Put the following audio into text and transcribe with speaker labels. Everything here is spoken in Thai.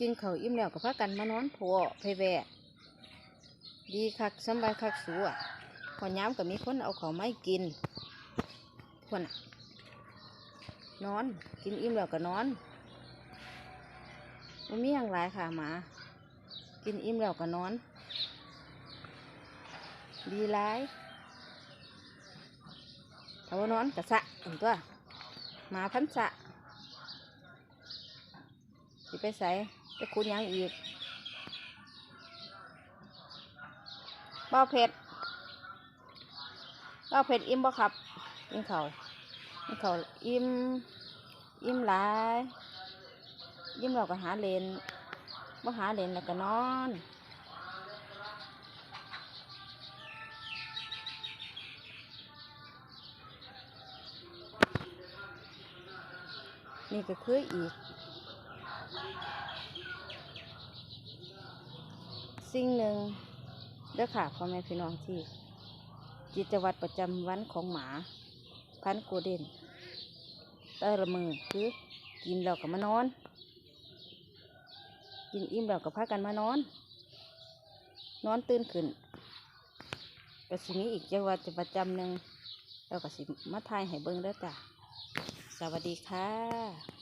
Speaker 1: กินเขาอิ่มแล้วก็พากันมานอนโผล่ไปแวดีคักสบายคักสูอะพอย้ำก็มีคนเอาเขาไม่กินคนน่ะนอน กินอิ่มแล้วก็นอนมันมีอย่างไรค่ะหมา กินอิ่มแล้วก็นอน ดีร้ายเขานอนกะสะอันตัวหมาพันสะสิไปใส่ ไปคุณยังอีกบ้าเผ็ดบ้าเผ็ดอิ่มบ่ครับกินเขาวกินเขาอิ่มอิ่มหลายอิ่มเราก็หาเลนบ่หาเลนแล้วก็นอนนี่ก็คืออีก สิ่งหนึ่งเด้อค่ะพ่อแม่พี่น้องที่กิจวัตรประจำวันของหมา พันโกเด้นแต่ละมือคือกินแล้วก็มานอน กินอิ่มแล้วก็พากันมานอน นอนตื่นขึ้นก็สิมีอีกจังหวัดประจำหนึ่งแล้วก็สิมาทายให้เบิ่งเด้อจ้ะสวัสดีค่ะ